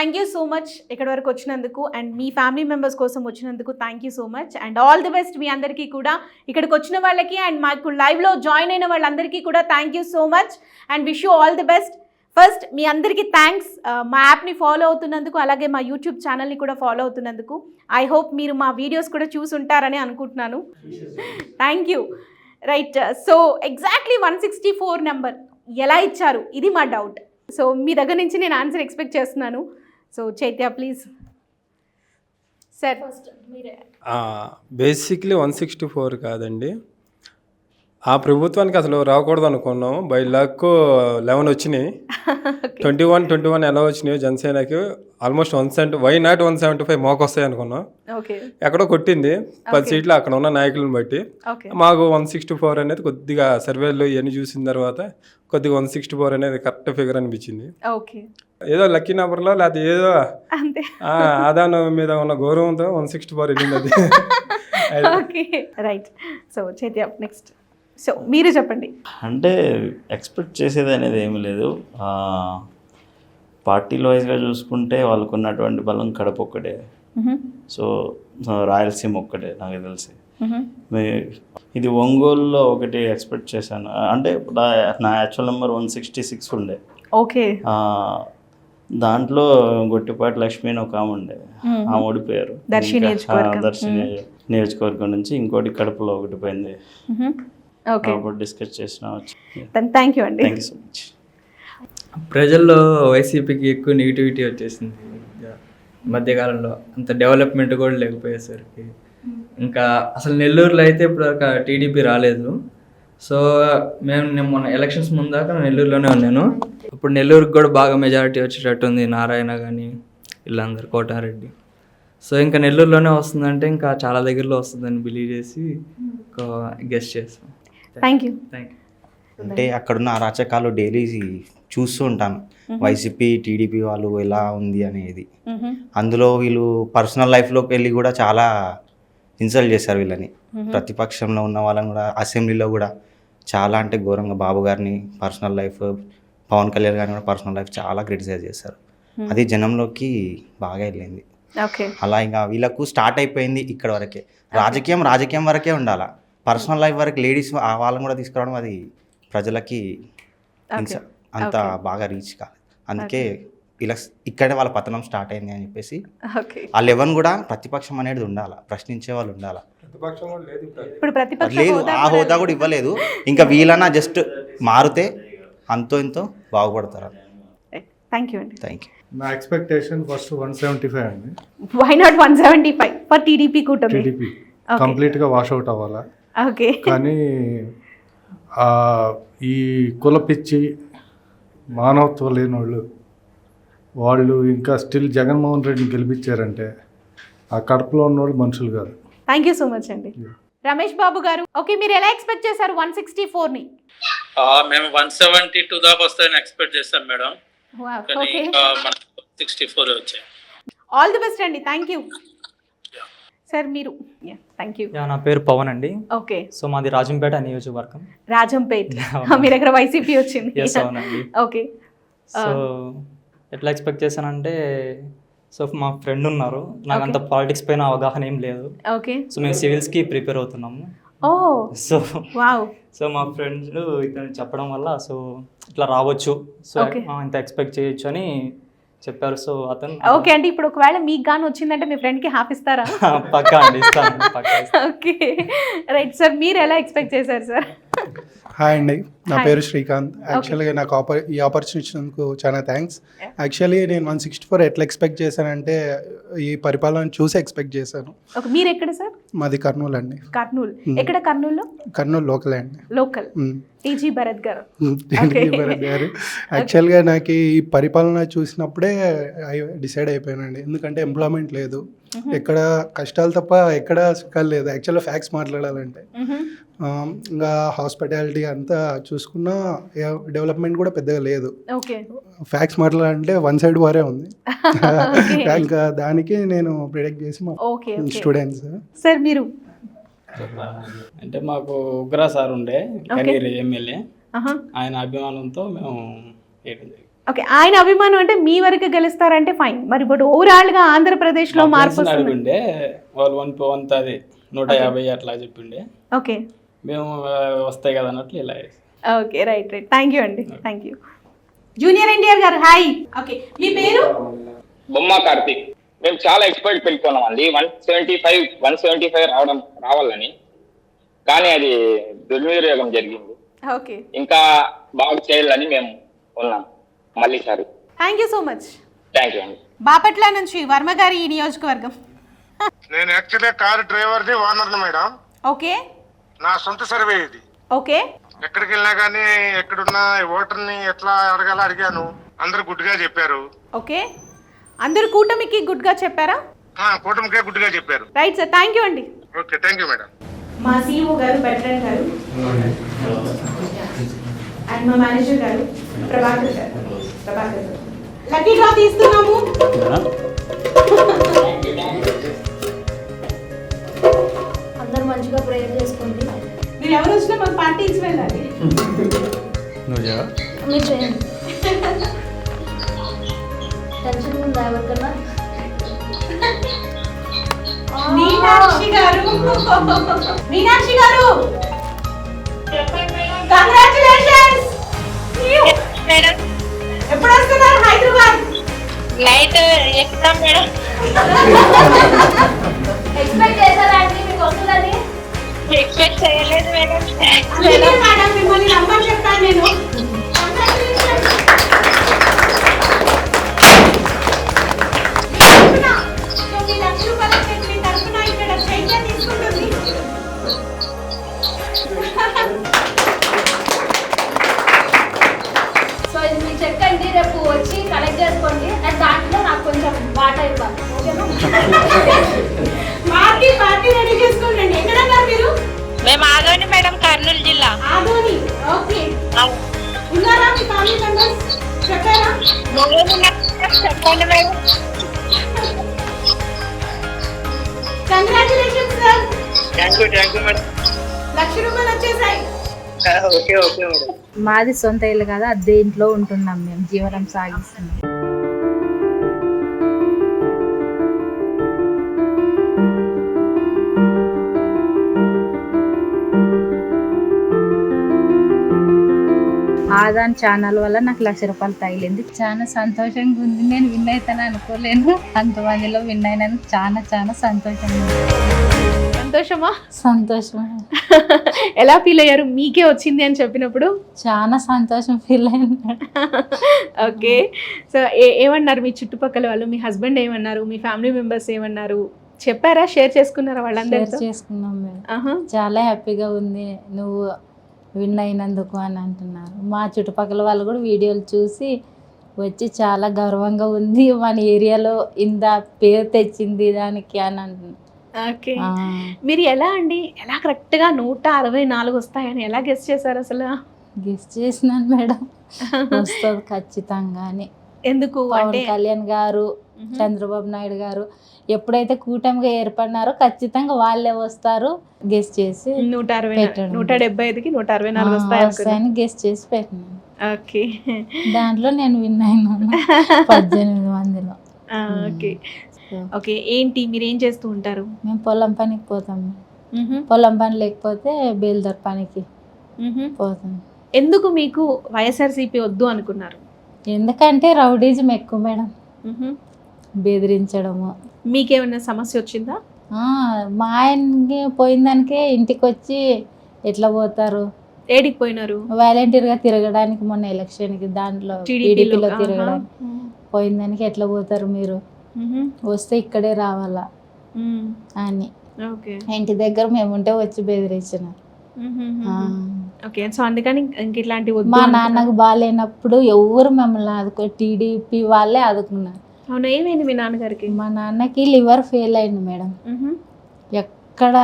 Thank you so much ఇక్కడ వరకు వచ్చినందుకు అండ్ మీ ఫ్యామిలీ మెంబర్స్ కోసం వచ్చినందుకు thank you so much and all the best మీ అందరికీ కూడా. ఇక్కడికి వచ్చిన వాళ్ళకి అండ్ మాకు లైవ్లో జాయిన్ అయిన వాళ్ళందరికీ కూడా thank you so much and wish you all the best first మీ అందరికీ థ్యాంక్స్ uh, మా యాప్ని ఫాలో అవుతున్నందుకు అలాగే మా యూట్యూబ్ ఛానల్ని కూడా ఫాలో అవుతున్నందుకు. ఐ హోప్ మీరు మా వీడియోస్ కూడా చూసుంటారని అనుకుంటున్నాను. Thank you right so exactly one sixty four number ఎలా ఇచ్చారు? ఇది మా డౌట్ సో మీ దగ్గర నుంచి నేను ఆన్సర్ ఎక్స్పెక్ట్ చేస్తున్నాను. So Chaitya please sir first మీరే. బేసిక్లీ వన్ సిక్స్టీ ఫోర్ కాదండి. ఆ ప్రభుత్వానికి అసలు రాకూడదు అనుకున్నాం. బై లక్ లెవెన్ వచ్చినాయి. ట్వంటీ వన్ ట్వంటీ వన్ ఎలా వచ్చినాయో జనసేనకి almost one seventy why not one seventy five మాకు వస్తాయి అనుకున్నాం. ఎక్కడో కొట్టింది. పది సీట్లు అక్కడ ఉన్న నాయకులను బట్టి. మాకు వన్ సిక్స్టీ ఫోర్ అనేది కొద్దిగా సర్వేలు ఇవన్నీ చూసిన తర్వాత కొద్దిగా వన్ సిక్స్టీ ఫోర్ అనేది కరెక్ట్ ఫిగర్ అనిపించింది. ఓకే ఏదో లక్కీ నెంబర్లో లేకపోతే ఏదో ఆదానం మీద ఉన్న గౌరవంతో వన్ సిక్స్టీ ఫోర్ వెళ్ళింది అది. రైట్ సో నెక్స్ట్ సో మీరు చెప్పండి. అంటే ఎక్స్పెక్ట్ చేసేది అనేది ఏమీ లేదు. ఆ, పార్టీల వైజ్గా చూసుకుంటే వాళ్ళకు ఉన్నటువంటి బలం కడప ఒక్కటే. సో రాయలసీమ ఒక్కటే నాకు తెలిసి. ఇది ఒంగోలులో ఒకటి ఎక్స్పెక్ట్ చేశాను. అంటే నా- actual number one sixty six ఉండే. ఓకే. దాంట్లో గొట్టిపాటి లక్ష్మి అని ఒక ఆమె ఉండే. ఆమె ఓడిపోయారు. దర్శి ఇంకా, నియోజకవర్గం. నుంచి ఇంకోటి కడపలో ఒకటి పోయింది. డిస్కస్ చేసిన థ్యాంక్ యూ అండి. థ్యాంక్ యూ సో మచ్ ప్రజల్లో వైసీపీకి ఎక్కువ నెగిటివిటీ వచ్చేసింది. మధ్యకాలంలో అంత డెవలప్మెంట్ కూడా లేకపోయేసరికి. ఇంకా అసలు నెల్లూరులో అయితే ఇప్పుడు ఒక టీడీపీ రాలేదు. సో మేము నేను మొన్న ఎలక్షన్స్ ముందాక నెల్లూరులోనే ఉన్నాను. ఇప్పుడు నెల్లూరుకి కూడా బాగా మెజారిటీ వచ్చేటట్టు ఉంది నారాయణ కానీ వీళ్ళందరూ కోటారెడ్డి. సో ఇంకా నెల్లూరులోనే వస్తుందంటే ఇంకా చాలా దగ్గరలో వస్తుందని బిలీవ్ చేసి గెస్ట్ చేస్తాం థ్యాంక్ యూ థ్యాంక్ యూ అంటే అక్కడున్న అరాచకాలు డైలీ చూస్తూ ఉంటాను. వైసీపీ టీడీపీ వాళ్ళు ఎలా ఉంది అనేది. అందులో వీళ్ళు పర్సనల్ లైఫ్లోకి వెళ్ళి కూడా చాలా ఇన్సల్ట్ చేశారు వీళ్ళని. ప్రతిపక్షంలో ఉన్న వాళ్ళని కూడా అసెంబ్లీలో కూడా చాలా అంటే ఘోరంగా బాబు గారిని పర్సనల్ లైఫ్ పవన్ కళ్యాణ్ గారిని కూడా పర్సనల్ లైఫ్ చాలా క్రిటిసైజ్ చేశారు. అది జనంలోకి బాగా వెళ్ళింది. ఓకే. అలా ఇంకా వీళ్ళకు స్టార్ట్ అయిపోయింది ఇక్కడ వరకే. రాజకీయం రాజకీయం వరకే ఉండాలా? పర్సనల్ లైఫ్ వరకు లేడీస్ వాళ్ళని కూడా తీసుకురావడం అది ప్రజలకి అంత బాగా రీచ్ కాదు. అందుకే ఇలా ఇక్కడే వాళ్ళ పతనం స్టార్ట్ అయింది అని చెప్పేసి ఆ లెవెన్ కూడా ప్రతిపక్షం అనేది ఉండాలా ప్రశ్నించే వాళ్ళు ఉండాలా? లేదు ఆ హోదా కూడా ఇవ్వలేదు. ఇంకా వీళ్ళన్నా జస్ట్ మారితే అంతో ఇంతో బాగుపడతారు. థ్యాంక్ యూ అండి. థ్యాంక్ యూ నా expectation first one seventy five అండి why not one seventy five for TDP కూటమి. టీడీపీ కంప్లీట్గా వాషౌట్ అవ్వాలా? ఓకే. కానీ ఆ, ఈ కుల పిచ్చి మానవత్వం లేని వాళ్ళు వాళ్ళు ఇంకా స్టిల్ జగన్మోహన్ రెడ్డిని గెలిపించారంటే ఆ కడపలో ఉన్నవాళ్ళు మనుషులు కాదు. థ్యాంక్ యూ సో మచ్ అండి. రమేష్ బాబు గారు ఓకే మీరు ఎలా ఎక్స్పెక్ట్ చేశారు వన్ సిక్స్టీ ఫోర్ని? ఆ, మేము వన్ సెవెంటీ టూ దాకా వస్తాయని ఎక్స్పెక్ట్ చేస్తాం మేడం. సిక్స్టీ ఫోర్ వచ్చాయి. ఆల్ ది బెస్ట్ అండి థ్యాంక్ యూ. సార్ మీరు థ్యాంక్ యూ నా పేరు పవన్ అండి. ఓకే సో మాది రాజంపేట నియోజకవర్గం. రాజంపేట్. మీ దగ్గర వైసీపీ వచ్చింది. ఓకే సో ఎట్లా ఎక్స్పెక్ట్ చేశానంటే సో మా ఫ్రెండ్ ఉన్నారు. నాకు అంత పాలిటిక్స్ పైన అవగాహన ఏం లేదు. ఓకే సో మేము సివిల్స్కి ప్రిపేర్ అవుతున్నాము. ఓ సో వావ్ సో మా ఫ్రెండ్స్ ఇతను చెప్పడం వల్ల సో ఇట్లా రావచ్చు. సో. ఇంత ఎక్స్పెక్ట్ చేయొచ్చు అని చెప్పారు. సో అతను ఓకే అంటే ఇప్పుడు ఒకవేళ మీకు గాను వచ్చిందంటే మీ ఫ్రెండ్కి హాఫ్ ఇస్తారా? పక్కా అండి ఇస్తాను ఓకే. రైట్ సార్ మీరు ఎలా ఎక్స్పెక్ట్ చేశారు సార్? హాయ్ అండి. నా. పేరు శ్రీకాంత్. యాక్చువల్గా నాకు ఆపర్ ఈ ఆపర్చునిటీ ఇచ్చినందుకు చాలా థ్యాంక్స్ యాక్చువల్లీ నేను వన్ సిక్స్టీ ఫోర్ ఎట్లా ఎక్స్పెక్ట్ చేశానంటే ఈ పరిపాలన చూసి ఎక్స్పెక్ట్ చేశాను. మీరు ఎక్కడ సార్? మాది కర్నూలు అండి. కర్నూలు. Hmm. ఎక్కడ కర్నూలులో? కర్నూలు లోకలే అండి. లోకల్. టీజీ భరత్ గారు. టీడీపీ భరత్ గారు. యాక్చువల్గా నాకు ఈ పరిపాలన చూసినప్పుడే డిసైడ్ అయిపోయానండి. ఎందుకంటే ఎంప్లాయ్మెంట్ లేదు. ఎక్కడ కష్టాలు తప్ప ఎక్కడ సుఖాలు లేదు. యాక్చువల్గా ఫ్యాక్స్ మాట్లాడాలంటే ఆ, ఇంకా హాస్పిటాలిటీ అంతా చూసుకున్నా డెవలప్మెంట్ కూడా పెద్దగా లేదు. ఓకే. ఫ్యాక్స్ మాట్లాడాలంటే వన్ సైడ్ వారే ఉంది. ఇంకా దానికి నేను ప్రిడిక్ట్ చేసి మా స్టూడెంట్స్ సార్ మీరు? అంటే మాకు ఉగ్రా సార్ ఉండే కనీర్ ఎమ్మెల్యే. ఆయన అభిమానంతో మేము జరిగింది. ఓకే ఆయన అభిమానం అంటే మీ వరకు గెలుస్తారంటే ఫైన్ మరి ఇప్పుడు ఓవరాల్గా ఆంధ్రప్రదేశ్లో మా మార్పు అడుగుండే వాళ్ళు వన్ వంత అది నూట యాభై అట్లా చెప్పిండే. ఓకే మేము వస్తాయి కదా అన్నట్లు ఇలా okay right right thank you అండి. థ్యాంక్ యూ జూనియర్ ఎన్టీఆర్ గారు హాయ్ ఓకే మీ పేరు? బొమ్మ కార్తిక్. మేము చాలా ఎక్స్పర్ట్ పెట్టుకున్నాం అండి. One seventy five one seventy five రావడం రావాలని. కానీ అది దుర్వినియోగం జరిగింది. ఓకే ఇంకా బాగా చేయాలని మేము ఉన్నాం. మళ్ళీ సారి. Thank you so much thank you అండి బాపట్ల నుంచి వర్మ గారి ఈ నియోజకవర్గం. నేను యాక్చువల్లీ కారు డ్రైవర్ది ఓనర్ని మేడం. ఓకే. నా సొంత సర్వే ఇది. ఓకే. ఎక్కడికి వెళ్ళినా కానీ ఎక్కడున్నా ఓటర్ని ఎట్లా అడగాలో అడిగాను. అందరు గుడ్డుగా చెప్పారు. ఓకే. అందరు కూటమికి గుడ్గా చెప్పారా? ఆ, కూటమికే గుడ్డుగా చెప్పారు. రైట్ సార్ థ్యాంక్ యూ అండి ఓకే థ్యాంక్ యూ మేడం మా సీఈఓ గారు బెట్రన్ గారు. అండ్ మా మేనేజర్ గారు ప్రభాకర్ గారు. ప్రభాకర్ గారు. లక్కీ డ్రా తీస్తున్నాము. అందరూ మంచిగా ప్రేయర్ చేసుకోండి. మీరు ఎవరు వచ్చినా మాకు పార్టీ ఇచ్చి వెళ్ళాలి. మీరు చేయండి. టెన్షన్ ఉందా ఎవరికన్నా? మీనాక్షి గారు. మీనాక్షి గారు. కంగ్రాచులేషన్స్ ఎప్పుడు వస్తున్నారు హైదరాబాద్? నైట్ ఎక్కుతాం మేడం ఎక్స్పెక్ట్ చేశారా అండి? మీకు వస్తుందని? ఎక్స్పెక్ట్ చేయలేదు మేడం అందుకే మేడం మిమ్మల్ని నంబర్ చెప్తాను నేను. ఆదోని మేడం కర్నూలు జిల్లా. ఆదోని ఓకే. ఉన్నారా మీ ఫ్యామిలీ మెంబర్స్ చెప్పారా? చెప్పండి madam. Congratulations sir thank you thank you madam lakh రూపాయలు వచ్చేసాయి. ఓకే ఓకే మేడం మాది సొంత ఇల్లు కదా దేంట్లో ఉంటున్నాం మేము జీవనం సాగిస్తున్నాం. ఆదాన్ ఛానల్ వల్ల నాకు లక్ష రూపాయలు తగిలింది. చాలా సంతోషంగా ఉంది. నేను విన్ అవుతాను అనుకోలేను. అంతమందిలో విన్ అయినందుకు చాలా చాలా సంతోషంగా సంతోషమా? సంతోషం. ఎలా ఫీల్ అయ్యారు? మీకే వచ్చింది అని చెప్పినప్పుడు? చాలా సంతోషం ఫీల్ అయింది. ఓకే. సో ఏమన్నారు మీ చుట్టుపక్కల వాళ్ళు? మీ హస్బెండ్ ఏమన్నారు? మీ ఫ్యామిలీ మెంబర్స్ ఏమన్నారు? చెప్పారా? షేర్ చేసుకున్నారా షేర్ వాళ్ళందరితో చేసుకున్నాం. చాలా హ్యాపీగా ఉంది. నువ్వు విన్ అయినందుకు అని అంటున్నారు. మా చుట్టుపక్కల వాళ్ళు కూడా వీడియోలు చూసి వచ్చి చాలా గర్వంగా ఉంది. మన ఏరియాలో ఇంత పేరు తెచ్చింది దానికి అని అంటున్నారు. ఓకే. మీరు ఎలా అండి? ఎలా కరెక్ట్గా నూట అరవై నాలుగు వస్తాయని ఎలా గెస్ట్ చేశారు అసలు? గెస్ చేసినాను మేడం. వస్తుంది ఖచ్చితంగా అని ఎందుకు పవన్ కళ్యాణ్ గారు. చంద్రబాబు నాయుడు గారు ఎప్పుడైతే కూటమిగా ఏర్పడినారో ఖచ్చితంగా వాళ్ళే వస్తారు గెస్ చేసి నూట అరవై. నూట డెబ్బై ఐదుకి నూట అరవై నాలుగు. వస్తాయని గెస్ చేసి పెట్టినాను ఓకే దాంట్లో నేను విన్ అయినాను పద్దెనిమిది మందిలో ఓకే ఓకే ఏంటి మీరు ఏం చేస్తూ ఉంటారు మేము పొలం పనికి పోతాం. పొలం పని లేకపోతే బేల్దార్ పనికి. పోతాం ఎందుకు మీకు వైఎస్ఆర్సీపీ వద్దు అనుకున్నారు ఎందుకంటే రౌడీజం ఎక్కువ మేడం. బెదిరించడము. మీకేమైనా సమస్య వచ్చిందా? ఆ, మా ఆయనకి పోయిన దానికే ఇంటికి వచ్చి ఎట్లా పోతారు? ఏడికి పోయినారు? వాలంటీర్గా తిరగడానికి మొన్న ఎలక్షన్కి దాంట్లో టీడీపీలో తిరగడానికి. పోయిన దానికి ఎట్లా పోతారు మీరు? వస్తే ఇక్కడే రావాలా? అని. ఇంటి దగ్గర మేము ఉంటే వచ్చి బెదిరించినారు. ఓకే. సో అందుకని ఇంక ఇట్లాంటి వద్దు మా. నాన్నకు బాగాలేనప్పుడు ఎవరు మమ్మల్ని ఆదుకో టీడీపీ వాళ్ళే ఆదుకున్నారు. అవునా ఏమైంది మీ నాన్నగారికి? మా నాన్నకి లివర్ ఫెయిల్ అయింది మేడం. ఎక్కడ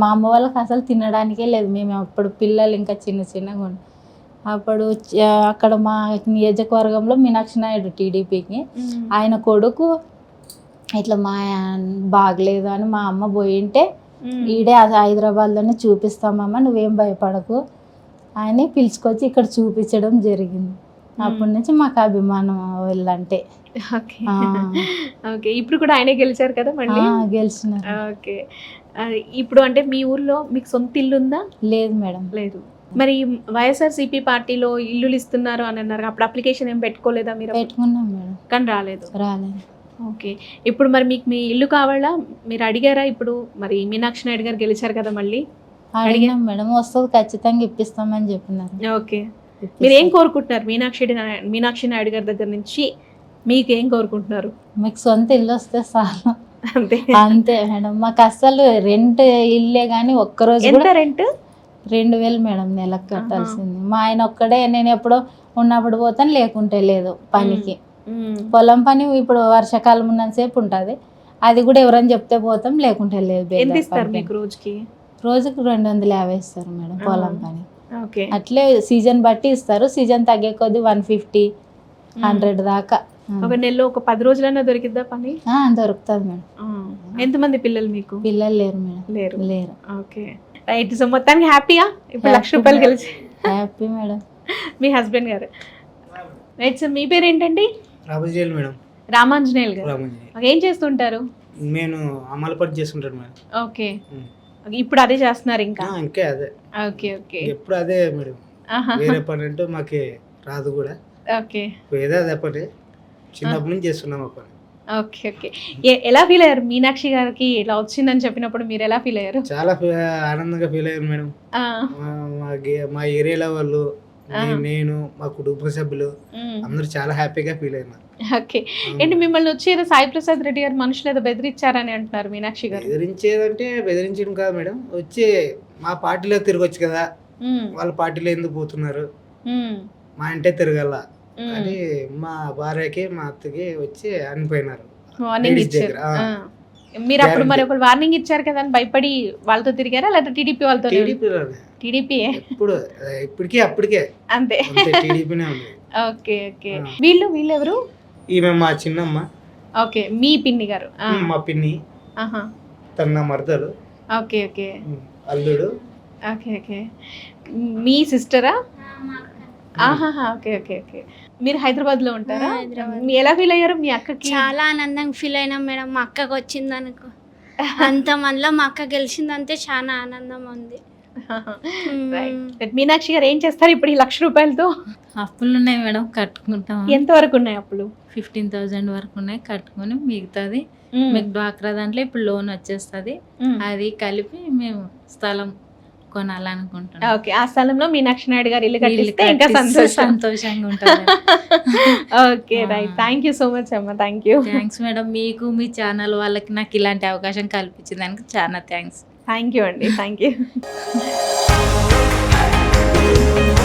మా అమ్మ వాళ్ళకి అసలు తినడానికే లేదు. మేము అప్పుడు పిల్లలు ఇంకా చిన్న చిన్నగా ఉండి. అప్పుడు అక్కడ మా నియోజకవర్గంలో మీనాక్షి నాయుడు టీడీపీకి. ఆయన కొడుకు ఇట్లా మా బాగలేదు అని మా అమ్మ పోయింటే. ఈడే హైదరాబాద్లోనే చూపిస్తామమ్మ నువ్వేం భయపడకు అని పిలుచుకొచ్చి ఇక్కడ చూపించడం జరిగింది. అప్పటి నుంచి మాకు అభిమానం వీళ్ళంటే. ఓకే. ఇప్పుడు కూడా ఆయనే గెలిచారు కదా మళ్ళీ? ఆ, గెలిచినారు. ఓకే. ఇప్పుడు అంటే మీ ఊర్లో మీకు సొంత ఇల్లు ఉందా? లేదు మేడం. లేదు. మరి వైఎస్ఆర్సీపీ పార్టీలో ఇల్లులు ఇస్తున్నారు అని అన్నారు. అప్పుడు అప్లికేషన్ ఏం పెట్టుకోలేదా మీరు? పెట్టుకున్నాం మేడం. కానీ రాలేదు. రాలేదు. ఓకే. ఇప్పుడు మరి మీకు మీ ఇల్లు కావాలా? మీరు అడిగారా ఇప్పుడు? మరి మీనాక్షి నాయుడు గారు గెలిచారు కదా మళ్ళీ? అడిగినాం మేడం. వస్తుంది ఖచ్చితంగా ఇప్పిస్తామని చెప్పినారు. ఓకే. మీరు ఏం కోరుకుంటున్నారు మీనాక్షి మీనాక్షి నాయుడు గారి దగ్గర నుంచి? మీకు కోరుకుంటున్నారు? మీకు సొంత ఇల్లు వస్తే చాలు. అంతే. అంతే మేడం. మాకు అసలు రెంట్ ఇల్లే కానీ ఒక్కరోజు ఎంత కూడా రెంట్? రెండు వేలు మేడం నెలకు కట్టాల్సింది. మా ఆయన ఒక్కడే నేను ఎప్పుడో ఉన్నప్పుడు పోతాను లేకుంటే లేదు పనికి. పొలం పని ఇప్పుడు వర్షాకాలం ఉన్నంతసేపు ఉంటుంది. అది కూడా ఎవరైనా చెప్తే పోతాం లేకుంటే లేదు ఎంత ఇస్తారు. మీకు రోజుకి? రోజుకి రెండు వందల యాభై ఇస్తారు మేడం పొలం పని. అట్లే సీజన్ బట్టి ఇస్తారు. సీజన్ తగ్గే కొద్దీ వన్ ఫిఫ్టీ హండ్రెడ్ దాకా. ఒక నెలలో ఒక పది రోజులైనా దొరికిద్దా పని? ఆ, దొరుకుతుంది మేడం. ఎంతమంది పిల్లలు మీకు? పిల్లలు లేరు మేడం. లేరు. లేరు. ఓకే. రైట్ సో మొత్తానికి హ్యాపీయా? ఇప్పుడు లక్ష రూపాయలు గెలిచి హ్యాపీ మేడం. మీ హస్బెండ్ గారు. రైట్ సార్ మీ పేరు ఏంటండి రాబోజేలు మేడం. రామాంజనేయులు గారు. రామాంజనేయులు. ఏం చేస్తుంటారు? నేను అమలుపడి చేస్తుంటాను మేడం. ఓకే. ఇప్పుడు అదే చేస్తున్నారు ఇంకా? ఆ, ఇంకే అదే. Okay okay. ఎప్పుడు అదే మేడం. ఆహా. వేరే పని అంటూ మాకు రాదు కూడా. ఓకే. ఏదో అదే పని. చిన్నప్పటి నుంచి చేస్తున్నాం ఆ పని. Okay okay. ఎలా ఫీల్ అయ్యారు మీనాక్షి గారికి? ఇలా వచ్చిందని చెప్పినప్పుడు మీరు ఎలా ఫీల్ అయ్యారు? చాలా ఫీ- ఆనందంగా ఫీల్ అయ్యాను మేడం. ఆ, మా- మా గే- మా ఏరియాలో వాళ్ళు నే- నేను మా కుటుంబ సభ్యులు ఉమ్. అందరూ చాలా హ్యాపీగా ఫీల్ అయినా ఓకే. ఏంటి మిమ్మల్ని వచ్చి ఏదో సాయి ప్రసాద్ రెడ్డి గారు మనుషులు ఏదో బెదిరించారని అంటున్నారు మీనాక్షి గారు. బెదిరించేదంటే బెదిరించడం కాదు మేడం. వచ్చి మా పార్టీలో తిరగొచ్చు కదా. ఉమ్, వాళ్ళ పార్టీలో ఎందుకు పోతున్నారు? ఉమ్, మా ఇంటే తిరగల అని మా భార్యకి మా అత్తకి వచ్చి అనిపోయినారు. వార్నింగ్ ఇచ్చారు. మీరు అప్పుడు మరి ఒకరు వార్నింగ్ ఇచ్చారు కదా అని భయపడి వాళ్ళతో తిరిగారా? లేదా టీడీపీ వాళ్ళతో టీడీపీ ఇప్పుడు ఇప్పటికే అప్పటికే. అంతే. టీడీపీనే ఉంది. Okay okay. వీళ్ళు వీళ్ళు ఎవరు? ఈమె మా చిన్నమ్మ. ఓకే మీ పిన్ని గారు. ఆ. మా పిన్ని. ఆహా. తన మరదలు. Okay okay. అల్లుడు. Okay okay. మీ సిస్టరా? ఆహాహా ఓకే ఓకే ఓకే. మీరు హైదరాబాద్లో ఉంటారా. మీ ఎలా ఫీల్ అయ్యారు మీ అక్కకి? చాలా ఆనందంగా ఫీల్ అయినాం మేడం. మా అక్కకు వచ్చింది అనుకో అంత మనలో మా అక్క గెలిచిందంటే చాలా ఆనందం ఉంది. మీనాక్షి గారు ఏం చేస్తారు ఇప్పుడు ఈ లక్ష రూపాయలతో? అప్పులు ఉన్నాయి మేడం కట్టుకుంటాం. ఎంత వరకు ఉన్నాయి అప్పులు? ఫిఫ్టీన్ థౌజండ్ వరకు ఉన్నాయి కట్టుకొని మిగతాది. మీకు డ్వాక్రా దాంట్లో ఇప్పుడు లోన్ వచ్చేస్తుంది. అది కలిపి మేము స్థలం కొనాలనుకుంటున్నాం ఓకే ఆ స్థలంలో మీనాక్షి నాయుడు గారు ఇల్లు కట్టిస్తే ఇంకా సంతోషంగా ఉంటుంది. Okay right. Thank you so much అమ్మ. థ్యాంక్ యూ థ్యాంక్స్ మేడం మీకు మీ ఛానల్ వాళ్ళకి నాకు ఇలాంటి అవకాశం కల్పించిందానికి చాలా థ్యాంక్స్ థ్యాంక్ యూ అండి. Thank you